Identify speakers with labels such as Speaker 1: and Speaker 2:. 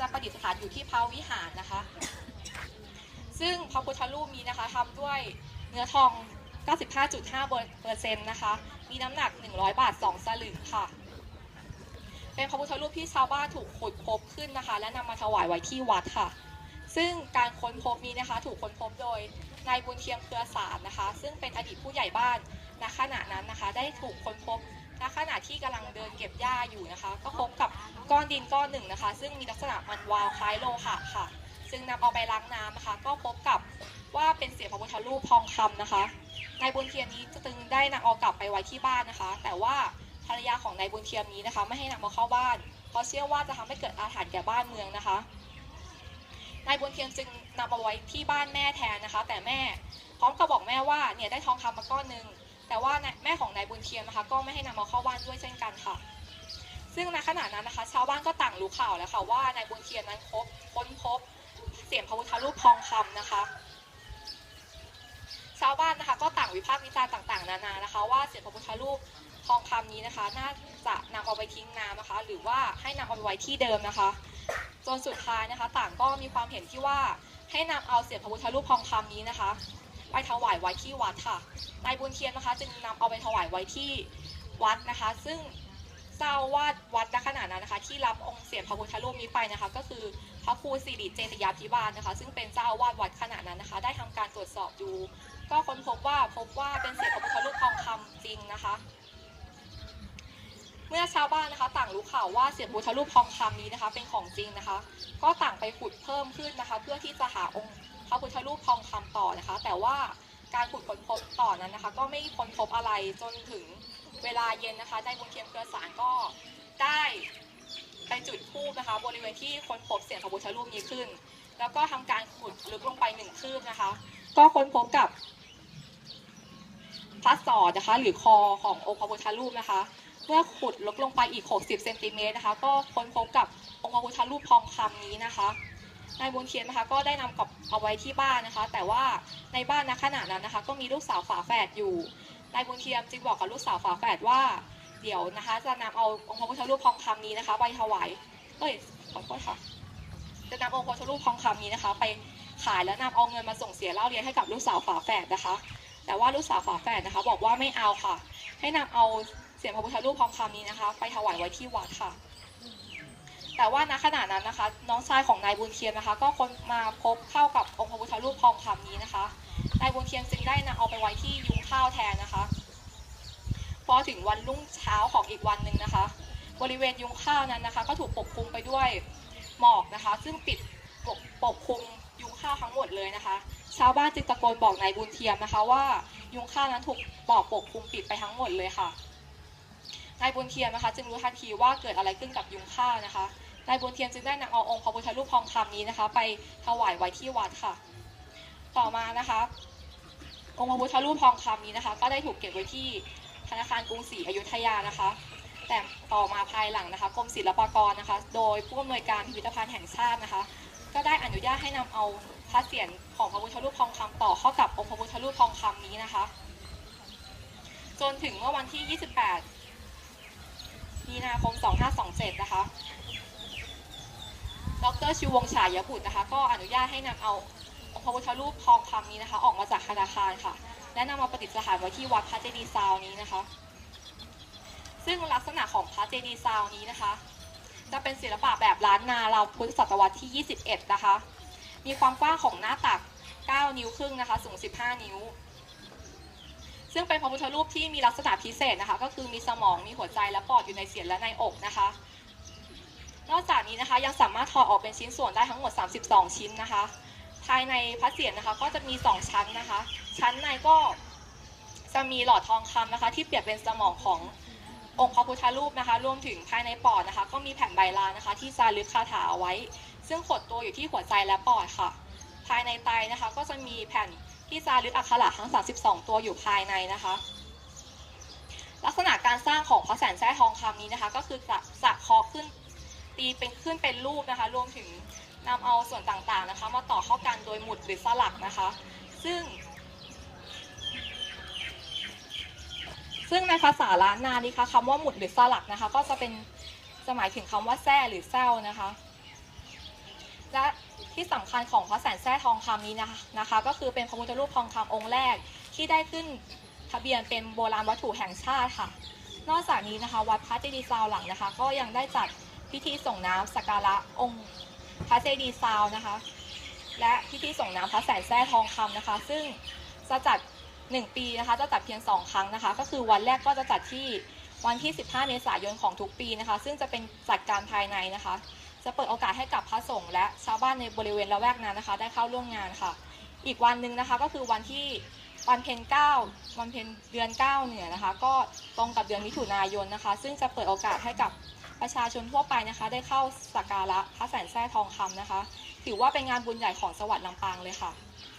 Speaker 1: จะประดิษฐานอยู่ที่พระวิหารนะคะ ซึ่งพระพุทธรูปนี้นะคะทำด้วยเนื้อทอง 95.5เปอร์เซ็นต์นะคะ มีน้ำหนัก 100 บาท 2 สลึงค่ะ เป็นพระพุทธรูปที่ชาวบ้านถูกขุดพบขึ้นนะคะ และนำมาถวายไว้ที่วัดค่ะ ซึ่งการค้นพบนี้นะคะ ถูกค้นพบโดยนายบุญเทียมเครือสารนะคะ ซึ่งเป็นอดีตผู้ใหญ่บ้านณขณะนั้นนะคะ ได้ถูกค้นพบ ณขณะที่กำลังเดินเก็บหญ้าอยู่นะคะ ก็พบกับก้อนดินก้อนหนึ่งนะคะ ซึ่งมีลักษณะมันวาวคล้ายโลหะค่ะ ซึ่งนำเอาไปล้างน้ำนะคะ ก็พบกับว่าเป็นเศษพระพุทธรูปทองคำนะคะนายบุญเทียมนี้จะตึงได้นำเอากลับไปไว้ที่บ้านนะคะ แต่ว่าภรรยาของนายบุญเทียมนี้นะคะ ไม่ให้นำมาเข้าบ้าน เพราะเชื่อว่าจะทำให้เกิดอาถรรพ์แก่บ้านเมืองนะคะนายบุญเทียมจึงนำเอาไว้ที่บ้านแม่แทนนะคะ แต่แม่พร้อมกับบอกแม่ว่าเนี่ยได้ทองคำมาก้อนหนึ่ง แต่ว่าแม่ของนายบุญเทียมนะคะ ก็ไม่ให้นำมาเข้าบ้านด้วยเช่นกันค่ะ ซึ่งในขณะนั้นนะคะ ชาวบ้านก็ต่างรู้ข่าวแล้วค่ะว่านายบุญเทียมนั้นพบค้นพบเสียงพระพุทธรูปทองคำนะคะ ชาวบ้านนะคะ ก็ต่างวิพากษ์วิจารณ์ต่างๆ นานานะคะ ว่าเสียงพระพุทธรูปทองคำนี้นะคะ น่าจะนำเอาไปทิ้งน้ำนะคะ หรือว่าให้นำเอาไปไว้ที่เดิมนะคะ จนสุดท้ายนะคะ ต่างก็มีความเห็นที่ว่าให้นำเอาเสียงพระพุทธรูปทองคำนี้นะคะ ไปถวายไว้ที่วัดค่ะ นายบุญเทียนนะคะจึงนำเอาไปถวายไว้ที่วัดนะคะ ซึ่งเจ้าวาดวัดณขณะนั้นนะคะ ที่รับองค์เสียงพระพุทธรูปนี้ไปนะคะ ก็คือพระครูสิริเจติยาภิบาลนะคะ ซึ่งเป็นเจ้าวาดวัดขณะนั้นนะคะ ได้ทำการตรวจสอบดูก็ค้นพบว่าพบว่าเป็นเศษพระพุทธรูปทองคำจริงนะคะเมื่อชาวบ้านนะคะต่างรู้ข่าวว่าเศษพระพุทธรูปทองคำนี้นะคะ เป็นของจริงนะคะ ก็ต่างไปขุดเพิ่มขึ้นนะคะ เพื่อที่จะหาองค์ ระพุทธรูปทองคำต่อนะคะ แต่ว่าการขุดค้นพบต่อนั้นนะคะ ก็ไม่ค้นพบอะไรจนถึงเวลาเย็นนะคะได้บุญเทียมเครือสารก็ได้ไปจุดธูปนะคะ บริเวณที่ค้นพบเสียงพระพุทธรูปนี้ขึ้น แล้วก็ทำการขุดลึกลงไปหนึ่งคืบนะคะ ก็ค้นพบกับพระสอดนะคะ หรือคอขององค์พระพุทธรูปนะคะ เมื่อขุดลึกลงไปอีก 60เซนติเมตรนะคะ ก็ค้นพบกับองค์พระพุทธรูปทองคำนี้นะคะ นายบุญเทียนนะคะ ก็ได้นำกลับเอาไว้ที่บ้านนะคะ แต่ว่าในบ้านณขณะนั้นนะคะ ก็มีลูกสาวฝาแฝดอยู่นายบุญเทียมจึงบอกกับลูกสาวฝาแฝดว่าเดี๋ยวนะคะ จะนำเอาองค์พระพุทธรูปทองคำนี้นะคะ ไปถวายเอ้ยขอโทษค่ะ จะนำองค์พระพุทธรูปทองคำนี้นะคะ ไปขายแล้วนำเอาเงินมาส่งเสียเล่าเรียนให้กับลูกสาวฝาแฝดนะคะ แต่ว่าลูกสาวฝาแฝดนะคะ บอกว่าไม่เอาค่ะ ให้นำเอาเสียงพระพุทธรูปทองคำนี้นะคะ ไปถวายไว้ที่วัดค่ะ แต่ว่าณขณะนั้นนะคะ น้องชายของนายบุญเทียมนะคะ ก็คนมาพบเข้ากับองค์พระพุทธรูปทองคำนี้นะคะนายบุญเทียมจึงได้นำเอาไปไว้ที่ยุ้งข้าวแทนนะคะ พอถึงวันรุ่งเช้าของอีกวันหนึ่งนะคะ บริเวณยุ้งข้าวนั้นนะคะ ก็ถูกปกคลุมไปด้วยหมอกนะคะ ซึ่งปิดปกปกคลุมยุ้งข้าวทั้งหมดเลยนะคะ ชาวบ้านจึงตะโกนบอกนายบุญเทียมนะคะ ว่ายุ้งข้าวนั้นถูกปอกปกคลุมปิดไปทั้งหมดเลยค่ะนายบุญเทียมนะคะ จึงรู้ทันทีว่าเกิดอะไรขึ้นกับยุ้งข้าวนะคะ นายบุญเทียมจึงได้นำเอาองค์พระพุทธรูปทองคำนี้นะคะ ไปถวายไว้ที่วัดค่ะ ต่อมานะคะ องค์พระพุทธรูปทองคำนี้นะคะ ก็ได้ถูกเก็บไว้ที่ธนาคารกรุงศรีอยุธยานะคะ แต่ต่อมาภายหลังนะคะกรมศิลปากรนะคะ โดยผู้อำนวยการพิพิธภัณฑ์แห่งชาตินะคะ ก็ได้อนุญาตให้นำเอาพระเศียรของพระพุทธรูปทองคำต่อเข้ากับองค์พระพุทธรูปทองคำนี้นะคะ จนถึงเมื่อวันที่ 28 มีนาคม 2527 นะคะ ดรชิววงศ์ฉายบุตรนะคะ ก็อนุญาตให้นำเอาองค์พระพุทธรูปทองคำนี้นะคะ ออกมาจากธนาคารค่ะ และนำมาประดิษฐานไว้ที่วัดพระเจดีย์ซาวนี้นะคะ ซึ่งลักษณะของพระเจดีย์ซาวนี้นะคะ จะเป็นศิลปะแบบล้านนาเราพุทธศตวรรษที่ 21 นะคะ มีความกว้างของหน้าตัก 9 นิ้วครึ่งนะคะ สูง 15 นิ้ว ซึ่งเป็นพระพุทธรูปที่มีลักษณะพิเศษนะคะ ก็คือมีสมอง มีหัวใจ และปอดอยู่ในเสียนและในอกนะคะ นอกจากนี้นะคะยังสามารถถอดออกเป็นชิ้นส่วนได้ทั้งหมด 32 ชิ้นนะคะ ภายในพระเศียรนะคะก็จะมี 2 ชั้นนะคะ ชั้นในก็จะมีหลอดทองคำนะคะ ที่เปรียบเป็นสมองขององค์พระพุทธรูปนะคะ รวมถึงภายในปอดนะคะ ก็มีแผ่นใบลานนะคะ ที่จารึกคาถาเอาไว้ ซึ่งขดตัวอยู่ที่หัวใจและปอดค่ะ ภายในไตนะคะ ก็จะมีแผ่นที่จารึกอักขระทั้ง 32 ตัวอยู่ภายในนะคะ ลักษณะการสร้างของพระแสนแท้ทองคำนี้นะคะ ก็คือจะสักคอขึ้น ตีเป็นขึ้นเป็นรูปนะคะ รวมถึงนำเอาส่วนต่างๆนะคะ มาต่อเข้ากันโดยหมุดหรือสลักนะคะ ซึ่ง ซึ่งในภาษาล้านนานี้คะคำว่าหมุดหรือสลักนะคะ ก็จะเป็นจะหมายถึงคำว่าแซ่หรือแซวนะคะ และที่สำคัญของพระแสนแท้ทองคำนี้นะคะนะคะ ก็คือเป็นพระพุทธรูปทองคำองค์แรกที่ได้ขึ้นทะเบียนเป็นโบราณวัตถุแห่งชาติค่ะ นอกจากนี้นะคะ วัดพระเจดีย์ซาวหลังนะคะ ก็ยังได้จัด พิธีส่งน้ำสักการะองค์พระเจดีย์ซาวนะคะ และพิธีส่งน้ำพระแสนแท้ทองคำนะคะ ซึ่งจะจัด 1 ปีนะคะ จะจัดเพียง 2 ครั้งนะคะ ก็คือวันแรกก็จะจัดที่วันที่ 15 เมษายนของทุกปีนะคะ ซึ่งจะเป็นจัดการภายในนะคะ จะเปิดโอกาสให้กับพระสงฆ์และชาวบ้านในบริเวณละแวกนั้นนะคะ ได้เข้าร่วมงานค่ะ อีกวันหนึ่งนะคะก็คือวันที่วันเพ็ญเก้าวันเพ็ญเดือนเก้าเนี่ยนะคะ ก็ตรงกับเดือนมิถุนายนนะคะ ซึ่งจะเปิดโอกาสให้กับ ประชาชนทั่วไปนะคะ ได้เข้าสักการะพระแสนแท้ทองคำนะคะ ถือว่าเป็นงานบุญใหญ่ของจังหวัดลำปางเลยค่ะ